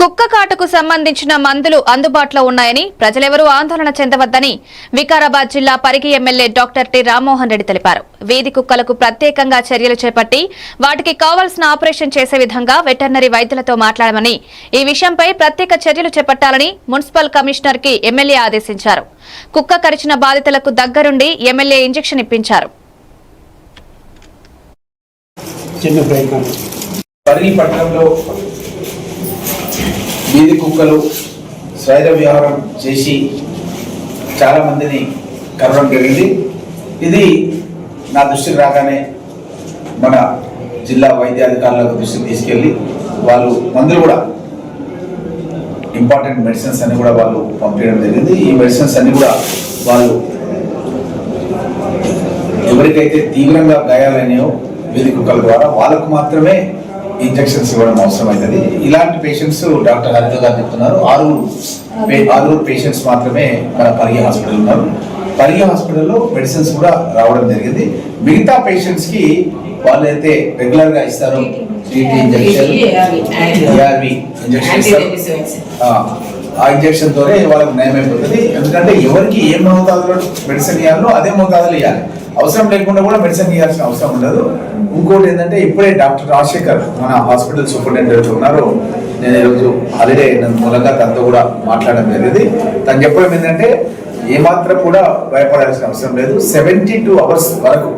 కుక్క కాటుకు సంబంధించిన మందులు అందుబాటులో ఉన్నాయని ప్రజలెవరూ ఆందోళన చెందవద్దని వికారాబాద్ జిల్లా Parigi MLA doctor T Rammohan Reddy తెలిపారు. వీధి కుక్కలకు ప్రత్యేకంగా చర్యలు చేపట్టి వాటికి కావాల్సిన ఆపరేషన్ చేసే విధంగా వెటర్నరీ వైద్యులతో మాట్లాడమని ఈ విషయంపై ప్రత్యేక చర్యలు చేపట్టాలని మున్సిపల్ కమిషనర్కి ఎమ్మెల్యే ఆదేశించారు. కుక్క కరిచిన బాధితులకు దగ్గరుండి ఎమ్మెల్యే ఇంజెక్షన్ ఇప్పించారు. చిన్న ప్రయత్నం. పరిగి పట్టణంలో వీధి కుక్కలు స్వైర వ్యవహారం చేసి చాలామందిని కలవడం జరిగింది. ఇది నా దృష్టికి రాగానే మన జిల్లా వైద్యాధికారులకు దృష్టికి తీసుకెళ్ళి వాళ్ళు మందులు కూడా ఇంపార్టెంట్ మెడిసిన్స్ అన్ని కూడా వాళ్ళు పంపించడం జరిగింది. ఈ మెడిసిన్స్ అన్ని కూడా వాళ్ళు ఎవరికైతే తీవ్రంగా గాయాలైనాయో వీధి కుక్కల ద్వారా వాళ్ళకు మాత్రమే ఇంజెక్షన్స్ ఇవ్వడం అవసరమైనది ఇలాంటి పేషెంట్స్ డాక్టర్ హరిత గారు చెప్తున్నారు. ఆరుగురు ఆరుగురు పేషెంట్స్ మాత్రమే మన పరిగి హాస్పిటల్ ఉన్నారు. పరిగి హాస్పిటల్లో మెడిసిన్స్ కూడా రావడం జరిగింది. మిగతా పేషెంట్స్కి వాళ్ళైతే రెగ్యులర్గా ఇస్తారు టీటీ ఇంజెక్షన్ ఏఆర్వి ఇంజెక్షన్ ఇస్తారు. ఆ, ఆ ఇంజెక్షన్ తోనే వాళ్ళకి నయం అయిపోతుంది ఎందుకంటే ఎవరికి ఏ మోతాదులో మెడిసిన్ ఇవ్వాలో అదే మోతాదులు ఇవ్వాలి. అవసరం లేకుండా కూడా మెడిసిన్ ఇవ్వాల్సిన అవసరం ఉండదు. ఇంకోటి ఏంటంటే ఇప్పుడే డాక్టర్ రాజశేఖర్ మన హాస్పిటల్ సూపరింటెండెంట్ ఉన్నారు. నేను ఈరోజు హాలిడే నన్ను మూలంగా తనతో కూడా మాట్లాడడం జరిగింది. తను చెప్పడం ఏంటంటే ఏమాత్రం కూడా భయపడాల్సిన అవసరం లేదు. సెవెంటీ టూ అవర్స్ వరకు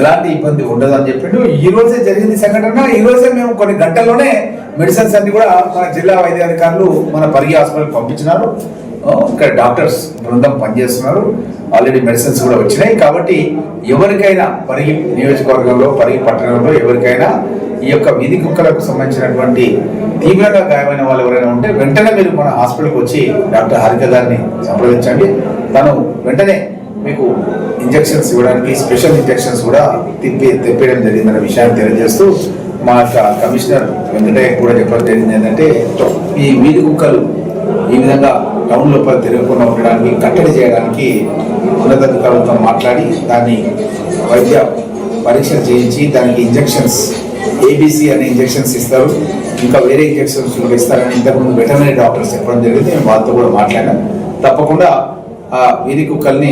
ఎలాంటి ఇబ్బంది ఉండదు అని చెప్పిండు. ఈ రోజే జరిగింది సంఘటన. ఈ రోజే మేము కొన్ని గంటల్లోనే మెడిసిన్స్ అన్ని కూడా మన జిల్లా వైద్యాధికారులు మన పరిగి హాస్పిటల్ పంపించినారు. ఇక్కడ డాక్టర్స్ బృందం పనిచేస్తున్నారు. ఆల్రెడీ మెడిసిన్స్ కూడా వచ్చినాయి. కాబట్టి ఎవరికైనా పరిగి నియోజకవర్గంలో పరిగి పట్టణంలో ఎవరికైనా ఈ యొక్క వీధి కుక్కలకు సంబంధించినటువంటి తీవ్రంగా గాయమైన వాళ్ళు ఎవరైనా ఉంటే వెంటనే మీరు మన హాస్పిటల్కి వచ్చి డాక్టర్ హారిక గారిని సంప్రదించండి. తను వెంటనే మీకు ఇంజెక్షన్స్ ఇవ్వడానికి స్పెషల్ ఇంజెక్షన్స్ కూడా తిప్పి తెప్పేయడం జరిగిందన్న విషయాన్ని తెలియజేస్తూ మా యొక్క కమిషనర్ వెంకటయ్య కూడా చెప్పడం జరిగింది. ఏంటంటే ఈ వీధి కుక్కలు ఈ విధంగా టౌన్ లోపల తిరగకుండా ఉండడానికి కట్టడి చేయడానికి ఉన్నతాధికారులతో మాట్లాడి దాన్ని వైద్య పరీక్ష చేయించి దానికి ఇంజెక్షన్స్ ఏబీసీ అనే ఇంజెక్షన్స్ ఇస్తారు. ఇంకా వేరే ఇంజెక్షన్స్ కూడా ఇస్తారని ఇంతకుముందు వెటర్నరీ డాక్టర్స్ చెప్పడం జరిగింది. మేము వాళ్ళతో కూడా మాట్లాడాం తప్పకుండా ఆ వీధి కుక్కల్ని